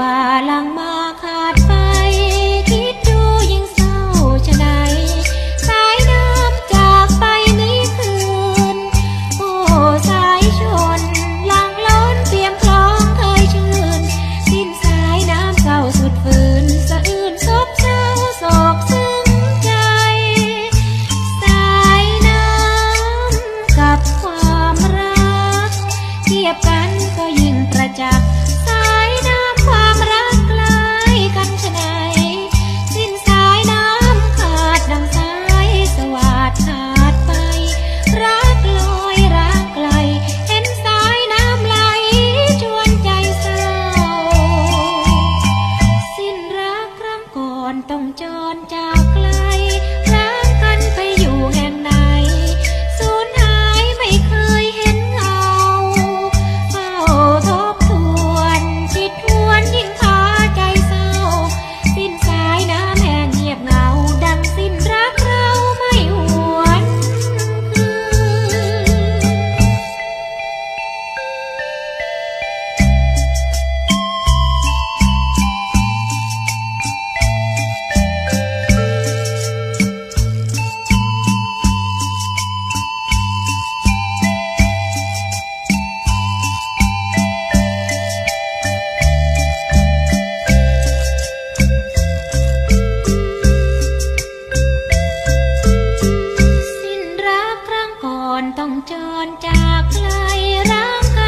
บ่าหลังมาขาดไป คิดดูยิ่งเศร้าชะไหนสายน้ำจากไปในคืน โอ้สายชนหลังล้นเตรียมคล้องเคยชื่น สิ้นสายน้ำเศร้าสุดฝืนสะอื้นซบเศร้าสอกซึ้งใจ สายน้ำกับความรัก เทียบกันก็ยิ่งประจักษ์ ต้องจรจากไกลรัก